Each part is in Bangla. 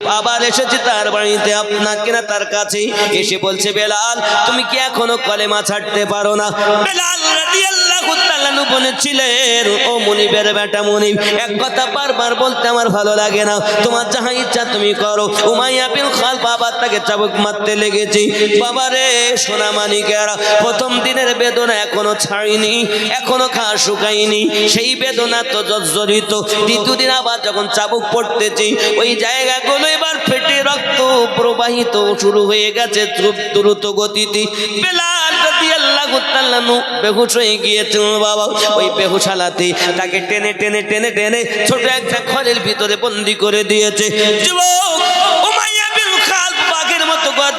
আবার এসেছে তার বাড়িতে, আপনাকে না তার কাছে? এসে বলছে, বেলাল, তুমি কি এখনও কলেমা ছাড়তে পারো না? তাআলা বলেছিলেন, ও মুনিবের বেটা মুনিব, এক কথা বারবার বলতে আমার ভালো লাগে না। তোমার যাহা ইচ্ছা তুমি করো। উমাইয়া বিন তাকে চাবুক মারতে লেগেছি। সোনা মানিকেরা প্রথম দিনের বেদনা এখনও ছাড়িনি, এখনও খা শুকাইনি সেই বেদনা তো জর্জরিত। দ্বিতীয় দিন আবার যখন চাবুক পড়তেছি, ওই জায়গাগুলো এবার ফেটে রক্ত প্রবাহিত শুরু হয়ে গেছে দ্রুত গতিতে। বাবা। ওই তাকে টেনে টেনে টেনে টেনে ছোট একটা ঘরের ভিতরে বন্দি করে দিয়েছে। যুবক!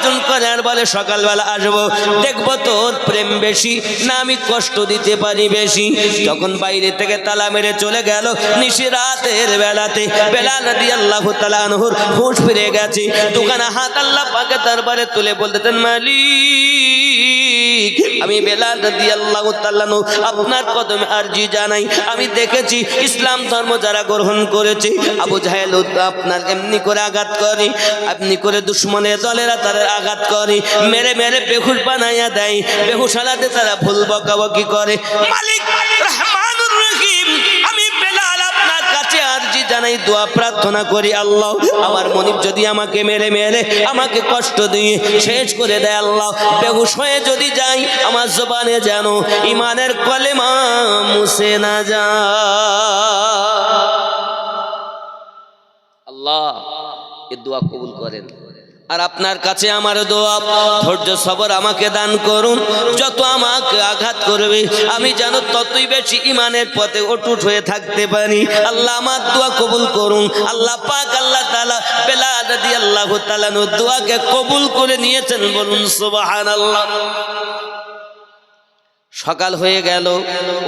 মতো গর্জন করে বলে সকালবেলা আসব। দেখব তোর প্রেম বেশি না আমি কষ্ট দিতে পারি বেশি। তখন বাইরে থেকে তালা মেরে চলে গেল, নিশি রাতের বেলাতে বেলা নদী আল্লাহ তালানহুর হুঁশ ফিরে গেছে। দোকানে হাত আল্লাহ পাকে দরবারে তুলে বলতেন মালিক, আমি বেলাল নদী আল্লাহ তাল্লানু আপনার কদমে আরজি জানাই। আমি দেখেছি ইসলাম ধর্ম যারা গ্রহণ করেছে, আবু জাহেল আপনার এমনি করে আঘাত করে, আপনি করে দুশ্মনের দলেরা তারা আঘাত করে। মেরে মেরে বেহুশ বানাইয়া দেয়। বেহুশালাতে তারা ভুল বকাবকি করে। মালিক আমি বেলাল আপনার কাছে আরজি জানাই, দোয়া প্রার্থনা করি, আল্লাহ, আমার মনিব যদি আমাকে মেরে মেরে, আমাকে কষ্ট দিয়ে শেষ করে দেয়, আল্লাহ, বেহুশ হয়ে যদি যাই, আমার জবানে যেন ইমানের কলেমা মুছে না যা আল্লাহ, এ দোয়া কবুল করেন। আর আপনার কাছে আমার দোয়া। ধৈর্য সবর আমাকে দান করুন। যত আমাকে আঘাত করবে, আমি যেন ততই বেশি ইমানের পথে অটুট হয়ে থাকতে পারি। আল্লাহ আমার দোয়া কবুল করুন। আল্লাহ পাক, আল্লাহ তালা বেলা দাদি আল্লাহ তালানো দোয়াকে কবুল করে নিয়েছেন বলুন সুবাহান আল্লাহ সকাল হয়ে গেল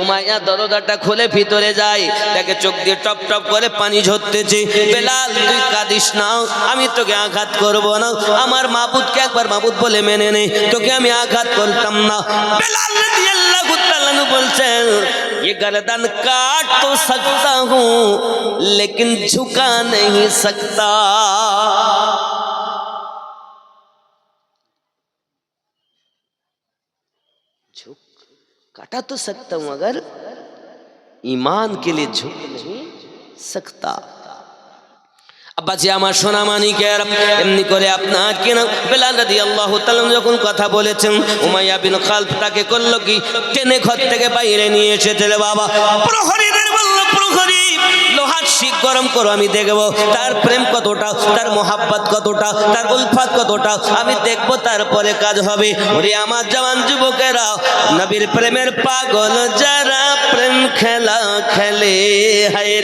উমাইয়া দরজাটা খুলে ভিতরে যায় দেখে চোখ দিয়ে টপ টপ করে পানি ঝরতেছে বেলাল তুই কাঁদিস না আমি তোকে আঘাত করব না আমার মাবুদকে একবার মাবুদ বলে মেনে নে তোকে আমি আঘাত করতাম না বেলাল রাদিয়াল্লাহু তাআলা নু বলছেন ये गर्दन काट तो सकता हूँ लेकिन झुका नहीं सकता झुक काटा तो सकता हूं मगर ईमान के लिए झुक नहीं सकता আব্বাজি আমার সোনা মানিকের এমনি করে আপনার কেন বেলাল রাদি আল্লাহ যখন কথা বলেছেন উমাইয়া বিন খালফ তাকে করলো কি টেনে ঘর থেকে বাইরে নিয়ে এসেছে রে বাবা প্রহরীদের প্রহরী লোহার শিক গরম করো, আমি দেখব তার প্রেম কতটা, তার মোহাব্বত কতটা, তার উলফাত কতটা, আমি দেখব তারপরে কাজ হবে। ওরে আমার জওয়ান যুবকেরা, নবীর প্রেমের পাগল যারা প্রেম খেলা খেলে, হায়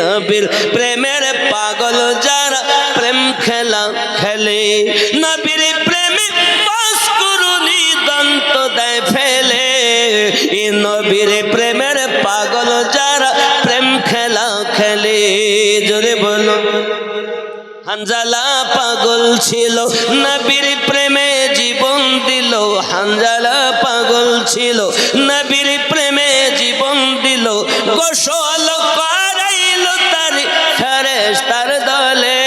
নবীর প্রেমের পাগল যারা প্রেম খেলা খেলে, নবীর প্রেমে বাস করুনি দন্ত দেয় ফেলে নবীর প্রেমের পাগল যারা প্রেম খেলা খেলে, জোরে বলো। হানজালা পাগল ছিল, নবীর প্রেমে জীবন দিল। হানজালা পাগল ছিল, নবীর প্রেমে জীবন দিল। গোসল করাইল তার ফেরেশ তার দলে।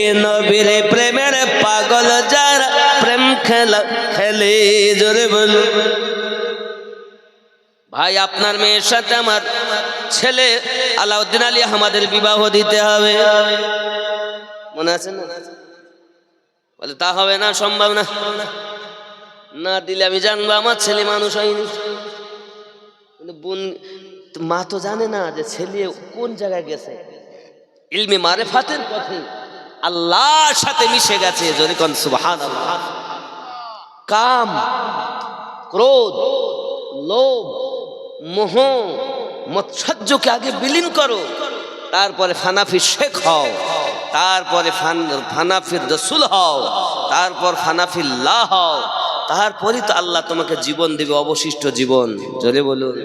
এ নবীর প্রেমের পাগল যারা প্রেম খেলা খেলে, জোরে বলুন ভাই, আপনার মেয়ের সাথে আমার ছেলে আলাউদ্দিন আলী আমাদের বিবাহ দিতে হবে। মনে আছে না? বলে, তা হবে না, সম্ভব না। না দিলে আমি জানব, আমার ছেলে মানুষ হয়নি। বোন, মা তো জানে না যে ছেলে কোন জায়গায় গেছে। ইলমে মারে ফাতের পথে আল্লাহর সাথে মিশে গেছে, যদি কোন কাম, ক্রোধ, লোভ, মোহ মৎসর্যকে আগে বিলীন করো, তারপরে ফানাফি শেখ হও, তারপরে ফান, ফানাফির রসুল হও, তারপর ফানাফিল্লাহ হও, তারপরই তো আল্লাহ তোমাকে জীবন দেবে, অবশিষ্ট জীবন। জোরে বলুন।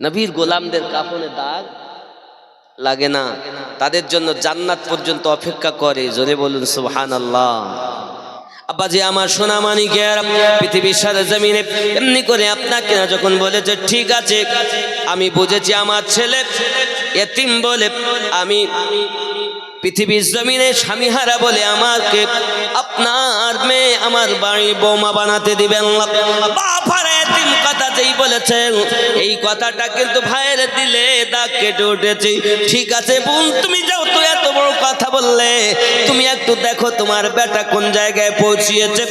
নবীর গোলামদের কাপড়ে দাগ লাগে না, তাদের জন্য জান্নাত পর্যন্ত অপেক্ষা করে। জোরে বলুন সুবহান আল্লাহ আব্বাজি আমার সোনা মানিকের পৃথিবীর সাথে জমিনে এমনি করে আপনাকে না যখন বলেছে, ঠিক আছে, আমি বুঝেছি আমার ছেলে এতিম বলে আমি পৃথিবীর জমিনে স্বামী হারা বলে আমাকে আপনার মেয়ে আমার বাড়ি বৌমা বানাতে দিবেন বলেছেন, এই কথাটা কিন্তু ভাইয়ের দিলে দাগ কেটে উঠেছে। ঠিক আছে বোন, তুমি যাও তো, এত বড় কথা বললে। তুমি একটু দেখো তোমার বেটা কোন জায়গায় পৌঁছিয়েছে।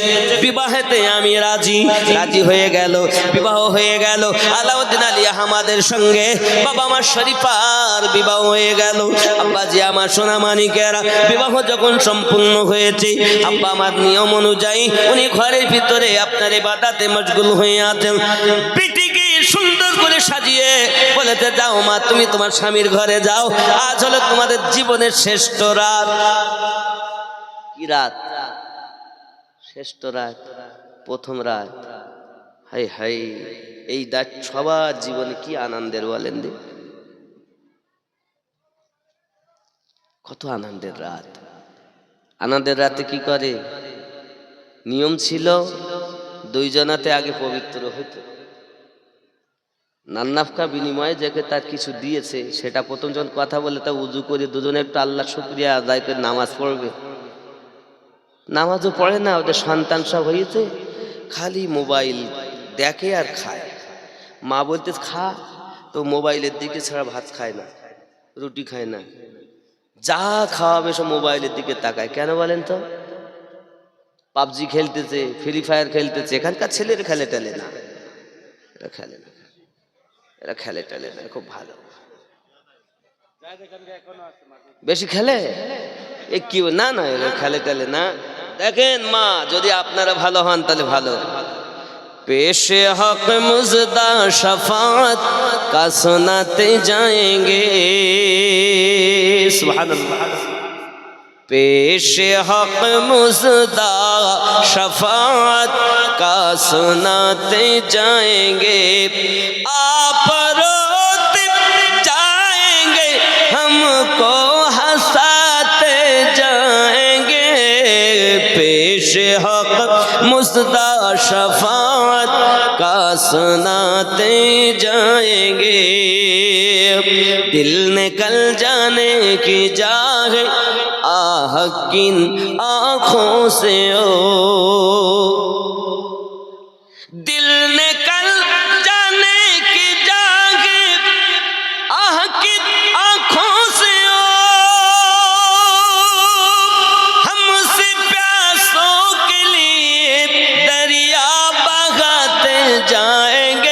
বিবাহেতে আমি রাজি রাজি হয়ে গেল, বিবাহ হয়ে গেল। আলাউদ্দিন আলী আহমাদের সঙ্গে বাবা আমার শরীফার বিবাহ হয়ে গেল। আব্বাজি আমার সোনা মানিকেরা বিবাহ যখন সম্পূর্ণ হয়েছে, আব্বা আমার নিয়ম অনুযায়ী উনি ঘরের ভিতরে আপনার বাদাতে মশগুল হয়ে আছেন পিটিকে সুন্দর করে সাজিয়ে বলেতে যাও মা, তুমি তোমার স্বামীর ঘরে যাও। আজ হলো তোমাদের জীবনের শ্রেষ্ঠ রাত। কি রাত? শ্রেষ্ঠ রাত, প্রথম রাত। হাই হাই, এই রাত সবার জীবনে কি আনন্দের বলেন দি। কত আনন্দের রাত। আনন্দের রাতে কি করে? নিয়ম ছিল দুইজনাতে আগে পবিত্র হতো। নান্নাফকা বিনিময়ে যাকে তার কিছু দিয়েছে, সেটা প্রথম যখন কথা বলে তা উজু করে দুজনে একটু আল্লাহ শুক্রিয়া আদায় করে নামাজ পড়বে। নামাজও পড়ে না, ওদের সন্তান সব হয়েছে। খালি মোবাইল দেখে আর খায়। মা বলতে, খা, তো মোবাইলের দিকে ছাড়া ভাত খায় না, রুটি খায় না। যা খাওয়াবে সব মোবাইলের দিকে তাকায়। কেন বলেন তো? পাবজি খেলতেছে ফ্রি ফায়ার খেলতেছে এখানকার ছেলের খেলে টেলে না এরা খেলে না এরা খেলে টেলে না খুব ভালো বেশি খেলে এ কি না না এরা খেলে টেলে না দেখেন মা যদি আপনারা ভালো হন তাহলে ভালো পেশে হক মুজদা শফাত का सुनाते जाएंगे सुभान پیش حق مزدہ شفاعت کا سناتے جائیں گے۔ آپ روتے جائیں گے، ہم کو ہنساتے جائیں گے۔ پیش حق مزدہ شفاعت کا سناتے جائیں گے۔ دل نکل جانے کی جاہ حق کن آنکھوں سے او۔ دل نے کل جانے کی جاگے آہ کن آنکھوں سے او۔ ہم سے پیاسوں کے لیے دریا بہاتے جائیں گے۔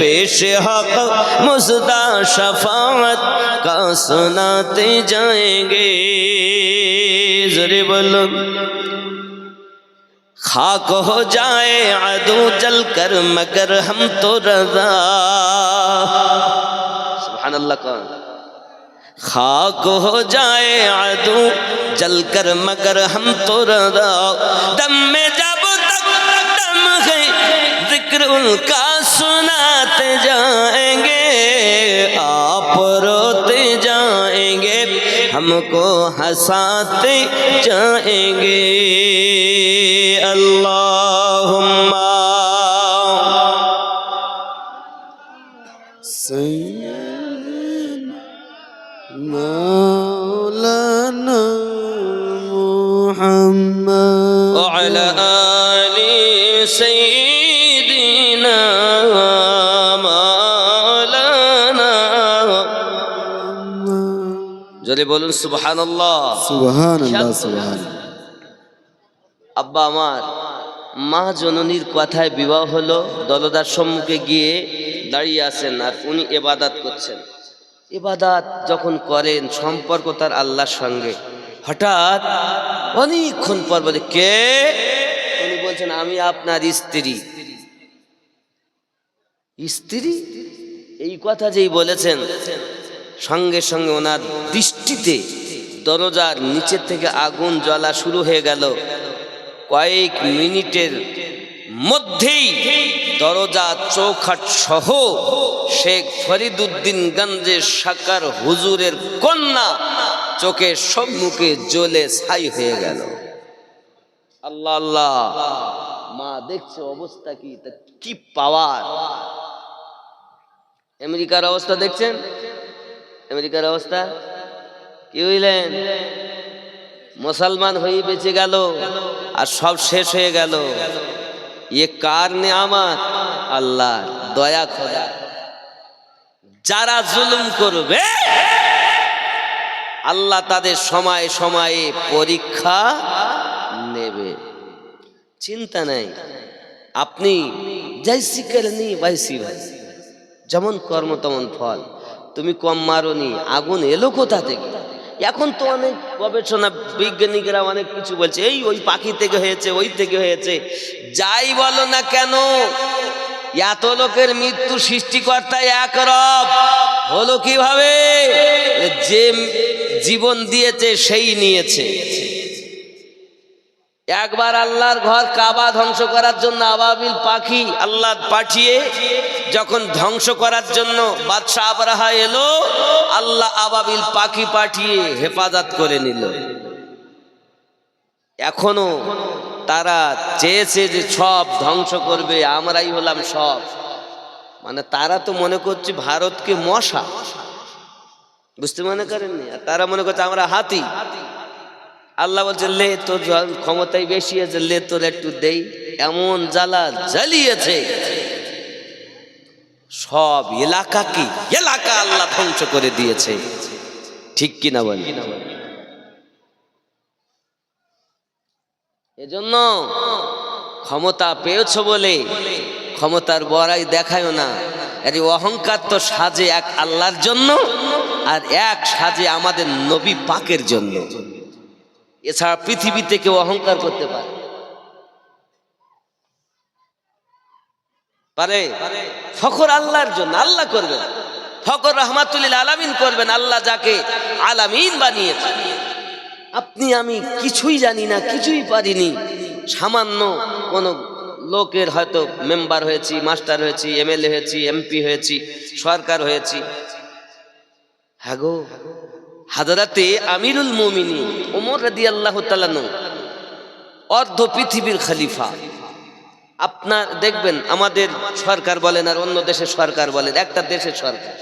پیش حق، مزدہ شفاعت کا سناتے جائیں گے۔ زر بل خاک ہو جائے عدو جل کر، مگر ہم تو رضا۔ سبحان اللہ کا۔ خاک ہو جائے عدو جل کر، مگر ہم تو رضا۔ دم میں جب تک دم ہے، ذکر ان کا سناتے جائیں گے۔ آپ روتے ہم کو ہنساتے جائیں گے۔ اللہ যদি বলুন সুবহান আব্বা আমার মা জননীর কথায় বিবাহ হলো দলদার সম্মুখে গিয়ে দাঁড়িয়ে আছেন আর উনি এবাদাত করছেন। এবাদাত যখন করেন সম্পর্ক তার আল্লাহর সঙ্গে। হঠাৎ অনেকক্ষণ পর বলে কে? উনি বলছেন আমি আপনার স্ত্রী। স্ত্রী? এই কথা যেই বলেছেন সঙ্গে সঙ্গে ওনার দৃষ্টিতে দরজার নিচের থেকে আগুন জ্বলা শুরু হয়ে গেল। কয়েক মিনিটের মধ্যেই দরজা, চৌখাট সহ শেখ ফরিদুদ্দিন গঞ্জের সাকার হুজুরের কন্যা চোখের সম্মুখে জ্বলে ছাই হয়ে গেল। আল্লাহ আল্লাহ, মা, দেখছে অবস্থা কি? তা কি পাওয়ার? আমেরিকার অবস্থা দেখছেন? আমেরিকার অবস্থা? কি হইলেন? মুসলমান হয়ে বেঁচে গেল আর সব শেষ হয়ে গেল। এ কার আমার আল্লাহ, দয়া খোদা। যারা জুলুম করবে, আল্লাহ তাদের সময় সময়ে পরীক্ষা নেবে। চিন্তা নাই। আপনি যাইসি করেনি বাইসি ভাই যেমন কর্ম তেমন ফল। তুমি কম মারোনি, আগুন এলো কোথা থেকে? এখন তো অনেক গবেষণা বিজ্ঞানীরা অনেক কিছু বলছে, এই ওই পাখি থেকে হয়েছে, ওই থেকে হয়েছে। যাই বলো না কেন, এত লোকের মৃত্যু সৃষ্টিকর্তা এক রব, হলো কীভাবে? যে জীবন দিয়েছে, সেই নিয়েছে। একবার আল্লাহর ঘর কাবা ধ্বংস করার জন্য আবাবিল পাখি আল্লাহ পাঠিয়ে যখন ধ্বংস করার জন্য বাদশাহ আবরাহা এলো, আল্লাহ আবাবিল পাখি পাঠিয়ে হেফাজত করে নিল। এখনও তারা চেয়েছে যে সব ধ্বংস করবে, আমরাই হলাম সব। মানে তারা তো মনে করছে ভারতকে মশা। বুঝতে মনে করেননি? আর তারা মনে করছে আমরা হাতি। আল্লাহ বলছে, লে তোর ক্ষমতাই বেশি আছে, লে তোর একটু দেই। এমন জ্বালা জ্বালিয়েছে। সব এলাকা কি? এলাকা আল্লাহ ধ্বংস করে দিয়েছে। ঠিক কিনা বল এজন্য ক্ষমতা পেয়েছ বলে ক্ষমতার বড়াই দেখায়ও না। আরে অহংকার তো সাজে এক আল্লাহর জন্য আর এক সাজে আমাদের নবী পাকের জন্য। এছাড়া পৃথিবীতে কেউ অহংকার করতে পারে। পারে? ফখর আল্লাহর জন্য, আল্লাহ করবেন। ফখর রহমাতুল্লিল আলামিন করবেন, আল্লাহ যাকে আলামিন বানিয়েছেন। আপনি, আমি কিছুই জানি না, কিছুই পারিনি। সামান্য কোন লোকের হয়তো মেম্বার হয়েছি, মাস্টার হয়েছি, এমএলএ হয়েছি, এমপি হয়েছি, সরকার হয়েছি। হ্যাঁ গো। হাজরাতে আমিরুল মুমিনি ওমর রাদি আল্লাহ তালানো অর্ধ পৃথিবীর খলিফা। আপনার, দেখবেন আমাদের সরকার বলেন আর অন্য দেশের সরকার বলেন, একটা দেশের সরকার।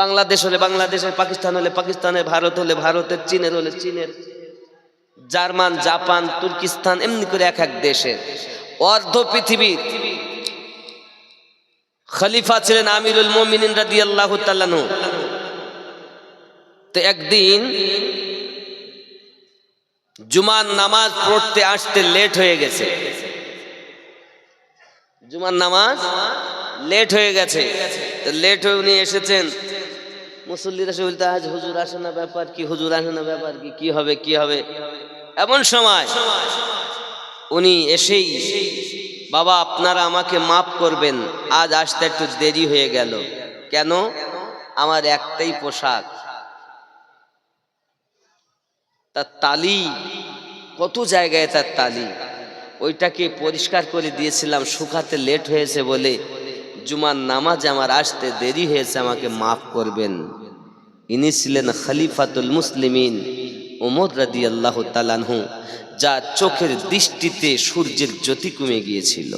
বাংলাদেশ হলে বাংলাদেশের, পাকিস্তান হলে পাকিস্তানের, ভারত হলে ভারতের, চীনের হলে চীনের, জার্মান, জাপান, তুর্কিস্তান, এমনি করে এক এক দেশের। অর্ধ পৃথিবীর খলিফা ছিলেন আমিরুল মোমিনিন রাদি আল্লাহ তাল্লানু তো একদিন জুমার নামাজ পড়তে আসতে লেট হয়ে গেছে। জুমার নামাজ লেট হয়ে গেছে। লেট হয়ে উনি এসেছেন। মুসল্লিরা সে বলতে, আজ হুজুর আসে না, ব্যাপার কি? হুজুর আসে না, ব্যাপার কি? কি হবে কি হবে? এমন সময় উনি এসেই, বাবা, আপনারা আমাকে মাফ করবেন। আজ আসতে একটু দেরি হয়ে গেল। কেন? আমার একটাই পোশাক। তার তালি, কত জায়গায় তার তালি? ওইটাকে পরিষ্কার করে দিয়েছিলাম, শুকাতে লেট হয়েছে বলে। জুমার নামাজ আমার আসতে দেরি হয়েছে, আমাকে মাফ করবেন। ইনি ছিলেন খলিফাতুল মুসলিমিন ওমর রাদি আল্লাহ তালানহু যা চোখের দৃষ্টিতে সূর্যের জ্যোতি কমে গিয়েছিল।